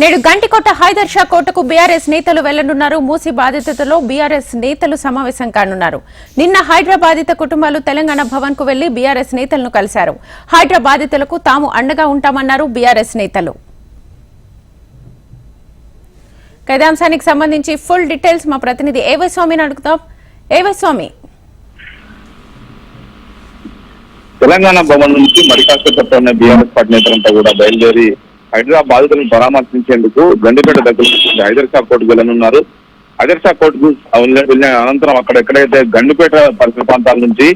నేడు గంటికోట హైదర్ షా కోటకు బీఆర్ఎస్ నేతలు వెళ్ళనున్నారు. మూసి బాధితులతో బీఆర్ఎస్ నేతలు సమావేశం కానున్నారు. నిన్న హైడ్రా బాధిత కుటుంబాలు తెలంగాణ భవన్కు వెళ్ళి బీఆర్ఎస్ నేతలను కలిశారు. హైడ్రా బాధితులకు తాము అండగా ఉంటామన్నారు బీఆర్ఎస్ నేతలు. కైదాంశానికి సంబంధించి ఫుల్ డీటెయిల్స్ మా ప్రతినిధి ఏవై స్వామిని అడుగుతాం. ఏవై స్వామి తెలంగాణ భవన్ నుంచి మరికాసేపట్లో బీఆర్ఎస్ పార్టీ నేతలంతా కూడా బయలుదేరి హైదరాబాద్ బాధితులను పరామర్శించేందుకు గండిపేట దగ్గర నుంచి కోర్టుకు వెళ్ళనున్నారు. హైదర్షా కోర్టుకు వెళ్ళిన అనంతరం అక్కడ ఎక్కడైతే గండిపేట పరిసర ప్రాంతాల నుంచి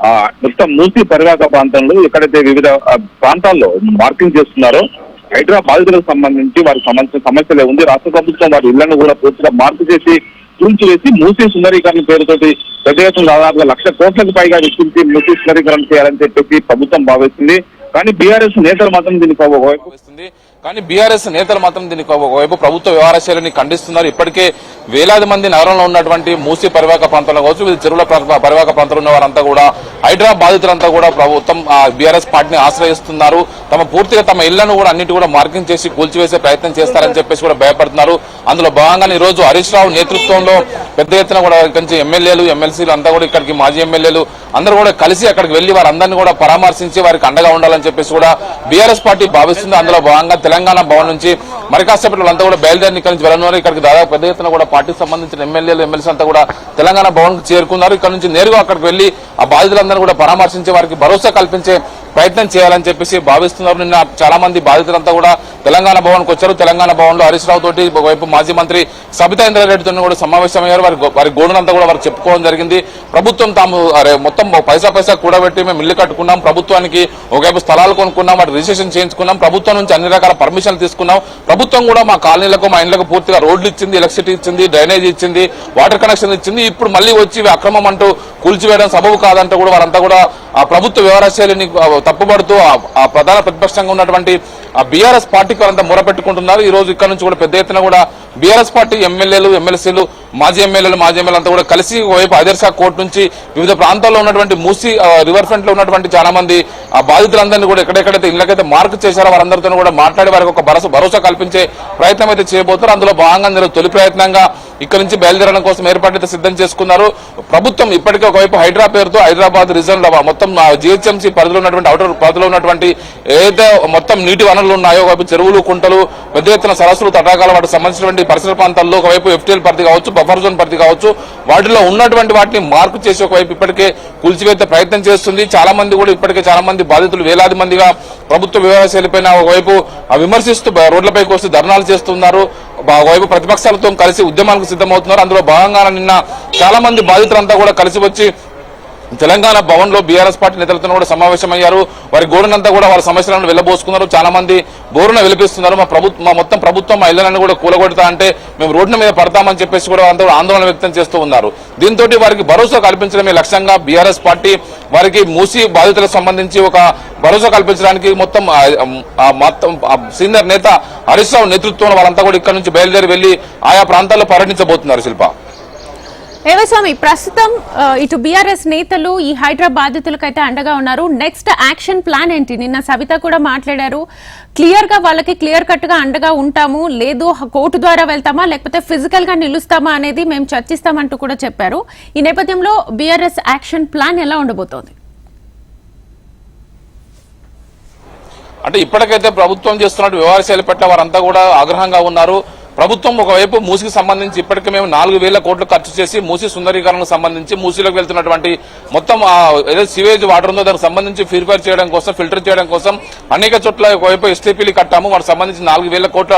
ఆ మొత్తం మూసి పరివాహక ప్రాంతంలో ఎక్కడైతే వివిధ ప్రాంతాల్లో మార్కింగ్ చేస్తున్నారో హైదరాబాద్ బాధితులకు సంబంధించి వారికి సంబంధించిన సమస్యలే ఉంది. రాష్ట్ర ప్రభుత్వం వారి ఇళ్ళను కూడా పూర్తిగా మార్పు చేసి తుంచివేసి మూసీ సుందరీకరణ పేరుతోటి పెద్ద దాదాపుగా లక్ష కోట్లకు పైగా వెచ్చించి మూసీ సుందరీకరణ చేయాలని చెప్పేసి ప్రభుత్వం భావిస్తుంది. కానీ బీఆర్ఎస్ నేతలు మాత్రం దీనికి ఒకవైపు కానీ బీఆర్ఎస్ నేతలు మాత్రం దీనికి ఒకవైపు ప్రభుత్వ వ్యవహార శైలిని ఖండిస్తున్నారు. ఇప్పటికే వేలాది మంది నగరంలో ఉన్నటువంటి మూసి పరివాహక ప్రాంతంలో కావచ్చు చెరువుల పరివాహక ప్రాంతంలో ఉన్న వారంతా కూడా హైదరాబాద్ బాధితులంతా కూడా ప్రభుత్వం బీఆర్ఎస్ పార్టీని ఆశ్రయిస్తున్నారు. తమ పూర్తిగా తమ ఇళ్ళను కూడా అన్నిటి కూడా మార్కింగ్ చేసి కూల్చివేసే ప్రయత్నం చేస్తారని చెప్పేసి కూడా భయపడుతున్నారు. అందులో భాగంగానే ఈ రోజు హరీష్ రావు నేతృత్వంలో పెద్ద ఎత్తున కూడా ఇక్కడి ఎమ్మెల్యేలు ఎమ్మెల్సీలు అంతా కూడా ఇక్కడికి మాజీ ఎమ్మెల్యేలు అందరూ కూడా కలిసి అక్కడికి వెళ్ళి వారందరినీ కూడా పరామర్శించి వారికి అండగా ఉండాలని చెప్పేసి కూడా బీఆర్ఎస్ పార్టీ భావిస్తుంది. అందులో భాగంగా తెలంగాణ భవన్ నుంచి మరి కాసేపటి వాళ్ళంతా కూడా బయలుదేరి ఇక్కడ నుంచి వెళ్ళనున్నారు. ఇక్కడికి దాదాపు పెద్ద ఎత్తున కూడా పార్టీకి సంబంధించిన ఎమ్మెల్యేలు ఎమ్మెల్సీ అంతా కూడా తెలంగాణ భవన్ చేరుకున్నారు. ఇక్కడ నుంచి నేరుగా అక్కడికి వెళ్ళి ఆ బాధితులందరూ కూడా పరామర్శించి వారికి భరోసా కల్పించే ప్రయత్నం చేయాలని చెప్పేసి భావిస్తున్నారు. నిన్న చాలా మంది బాధితులంతా కూడా తెలంగాణ భవన్కి వచ్చారు. తెలంగాణ భవన్లో హరీష్ రావు తోటి ఒకవైపు మాజీ మంత్రి సబితా ఇంద్రారెడ్డితో కూడా సమావేశమయ్యారు. వారి వారి గోడునంతా కూడా వారు చెప్పుకోవడం జరిగింది. ప్రభుత్వం తాము మొత్తం పైసా పైసా కూడబెట్టి మేము ఇల్లు కట్టుకున్నాం. ప్రభుత్వానికి ఒకవైపు స్థలాలు కొనుక్కున్నాం. వాటి రిజిస్ట్రేషన్ చేయించుకున్నాం. ప్రభుత్వం నుంచి అన్ని రకాల పర్మిషన్లు తీసుకున్నాం. ప్రభుత్వం కూడా మా కాలనీలకు మా ఇండ్లకు పూర్తిగా రోడ్లు ఇచ్చింది ఎలక్ట్రిసిటీ ఇచ్చింది డ్రైనేజ్ ఇచ్చింది వాటర్ కనెక్షన్ ఇచ్చింది. ఇప్పుడు మళ్ళీ వచ్చి అక్రమం అంటూ కూల్చివేయడం సబబు కాదంటూ కూడా వారంతా కూడా ఆ ప్రభుత్వ వ్యవహారశైలిని తప్పుబడుతూ ఆ, ప్రధాన ప్రతిపక్షంగా ఉన్నటువంటి ఆ బీఆర్ఎస్ పార్టీకి వారంతా మొరపెట్టుకుంటున్నారు. ఈ రోజు ఇక్కడ నుంచి కూడా పెద్ద ఎత్తున కూడా బీఆర్ఎస్ పార్టీ ఎమ్మెల్యేలు ఎమ్మెల్సీలు మాజీ ఎమ్మెల్యేలు మాజీ ఎమ్మెల్యే అంతా కూడా కలిసి ఒకవైపు అదర్శా కోర్టు నుంచి వివిధ ప్రాంతాల్లో ఉన్నటువంటి మూసి రివర్ ఫ్రంట్లో ఉన్నటువంటి చాలా మంది ఆ బాధితులందరినీ కూడా ఎక్కడెక్కడైతే ఇళ్ళకైతే మార్క్ చేశారో వారందరితో కూడా మాట్లాడి వారికి ఒక భరోసా భరోసా కల్పించే ప్రయత్నం అయితే చేయబోతున్నారు. అందులో భాగంగా తొలి ప్రయత్నంగా ఇక్కడ నుంచి బయలుదేరడం కోసం ఏర్పాటు సిద్ధం చేసుకున్నారు. ప్రభుత్వం ఇప్పటికే ఒకవైపు హైడ్రా పేరుతో హైదరాబాద్ రిజర్వ్ మొత్తం జిహెచ్ఎంసీ పరిధిలో ఉన్నటువంటి అవుటర్ పరిధిలో ఉన్నటువంటి ఏదైతే మొత్తం నీటి వనరులు ఉన్నాయో ఒకవైపు చెరువులు కుంటలు పెద్ద ఎత్తున సరస్సులు తటాకాలు వాటికి సంబంధించినటువంటి పరిసర ప్రాంతాల్లో ఒకవైపు ఎఫ్టీఎల్ పరిధి కావచ్చు బఫర్ జోన్ పరిధి కావచ్చు వాటిలో ఉన్నటువంటి వాటిని మార్పు చేసి ఒకవైపు ఇప్పటికే కూల్చివేత ప్రయత్నం చేస్తుంది. చాలా మంది కూడా ఇప్పటికే చాలా మంది బాధితులు వేలాది మందిగా ప్రభుత్వ వ్యవహార ఒకవైపు ఆ విమర్శిస్తూ రోడ్లపైకి వస్తూ ధర్నాలు చేస్తున్నారు. ఒకవైపు ప్రతిపక్షాలతో కలిసి ఉద్యమాలకు సిద్ధమవుతున్నారు. అందులో భాగంగానే నిన్న చాలా మంది బాధితులంతా కూడా కలిసి వచ్చి తెలంగాణ భవన్లో బీఆర్ఎస్ పార్టీ నేతలతో కూడా సమావేశమయ్యారు. వారి గోడనంతా కూడా వారి సమస్యలను వెళ్ళబోసుకున్నారు చాలా మంది బోరున విలిపిస్తున్నారు. మా ప్రభుత్వం మా మొత్తం ప్రభుత్వం మా ఇళ్ళను కూడా కూలగొడతా అంటే మేము రోడ్ల మీద పడతామని చెప్పేసి కూడా అందరూ ఆందోళన వ్యక్తం చేస్తూ ఉన్నారు. దీంతో వారికి భరోసా కల్పించడమే లక్ష్యంగా బీఆర్ఎస్ పార్టీ వారికి మూసి బాధితులకు సంబంధించి ఒక భరోసా కల్పించడానికి మొత్తం మొత్తం సీనియర్ నేత హరీష్ రావు నేతృత్వంలో వాళ్ళంతా కూడా ఇక్కడ నుంచి బయలుదేరి వెళ్ళి ఆయా ప్రాంతాల్లో పర్యటించబోతున్నారు శిల్ప. ఏవస్వామి ప్రస్తుతం ఇటు బీఆర్ఎస్ నేతలు ఈ హైడ్రా బాధితులకైతే అండగా ఉన్నారు. నెక్స్ట్ యాక్షన్ ప్లాన్ ఏంటి? నిన్న సవిత కూడా మాట్లాడారు. క్లియర్గా వాళ్ళకి క్లియర్ కట్గా అండగా ఉంటాము. లేదు కోర్టు ద్వారా వెళ్తామా? లేకపోతే ఫిజికల్గా నిలుస్తామా అనేది మేము చర్చిస్తామంటూ కూడా చెప్పారు. ఈ నేపథ్యంలో బీఆర్ఎస్ యాక్షన్ ప్లాన్ ఎలా ఉండబోతోంది? అంటే ఇప్పటికైతే ప్రభుత్వం చేస్తున్నట్టు వ్యవహారశైలి పట్ల వారంతా కూడా ఆగ్రహంగా ఉన్నారు. ప్రభుత్వం ఒకవైపు మూసికి సంబంధించి ఇప్పటికే మేము నాలుగు వేల కోట్లు ఖర్చు చేసి మూసి సుందరీకరణకు సంబంధించి మూసిలోకి వెళ్తున్నటువంటి మొత్తం ఆ సివేజ్ వాటర్ ఉందో దానికి సంబంధించి ఫిర్ఫైర్ చేయడం కోసం ఫిల్టర్ చేయడం కోసం అనేక చోట్ల ఒకవైపు ఎస్టీపీలు కట్టాము. వాటికి సంబంధించి నాలుగు వేల కోట్ల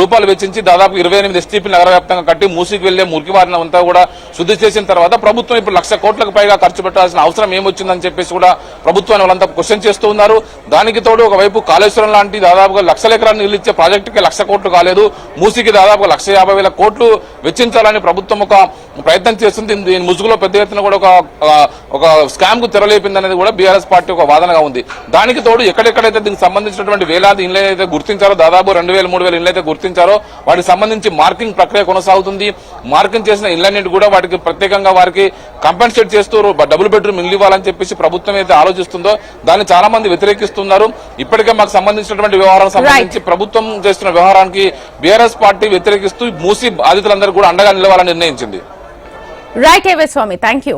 రూపాయలు వెచ్చించి దాదాపు ఇరవై ఎనిమిది ఎస్టీపీలు నగర వ్యాప్తంగా కట్టి మూసికి వెళ్ళే మురికి వారిని అంతా కూడా శుద్ధి చేసిన తర్వాత ప్రభుత్వం ఇప్పుడు లక్ష కోట్లకు పైగా ఖర్చు పెట్టాల్సిన అవసరం ఏమొచ్చిందని చెప్పేసి కూడా ప్రభుత్వాన్ని వాళ్ళంతా క్వశ్చన్ చేస్తూ ఉన్నారు. దానికి తోడు ఒకవైపు కాళేశ్వరం లాంటి దాదాపుగా లక్షల ఎకరాలు నీళ్ళు ఇచ్చే ప్రాజెక్టుకి లక్ష కోట్లు కాలేదు. మూసికి దాదాపు లక్ష యాభై వేల కోట్లు వెచ్చించాలని ప్రభుత్వం ఒక ప్రయత్నం చేస్తుంది. దీని- ముసుగులో పెద్ద ఎత్తున కూడా ఒక స్కామ్కు తెరలేపింది అనేది కూడా బీఆర్ఎస్ పార్టీ ఒక వాదనగా ఉంది. దానికి తోడు ఎక్కడెక్కడైతే దీనికి సంబంధించినటువంటి వేలాది ఇండ్లు అయితే గుర్తించారో దాదాపు రెండు వేల మూడు వేల ఇండ్లు అయితే గుర్తించారో వాటికి సంబంధించి మార్కింగ్ ప్రక్రియ కొనసాగుతుంది. మార్కింగ్ చేసిన ఇళ్ళన్నింటి కూడా వాటికి ప్రత్యేకంగా వారికి కంపెన్సేట్ చేస్తూ డబుల్ బెడ్రూమ్ ఇల్లు ఇవ్వాలని చెప్పేసి ప్రభుత్వం అయితే ఆలోచిస్తుందో దాన్ని చాలా మంది వ్యతిరేకిస్తున్నారు. ఇప్పటికే మాకు సంబంధించినటువంటి వ్యవహారానికి సంబంధించి ప్రభుత్వం చేస్తున్న వ్యవహారానికి బీఆర్ఎస్ పార్టీ వ్యతిరేకిస్తూ మూసి బాధితులందరూ కూడా అండగా నిలవాలని నిర్ణయించింది. రైట్ ఏవే స్వామి థ్యాంక్ యూ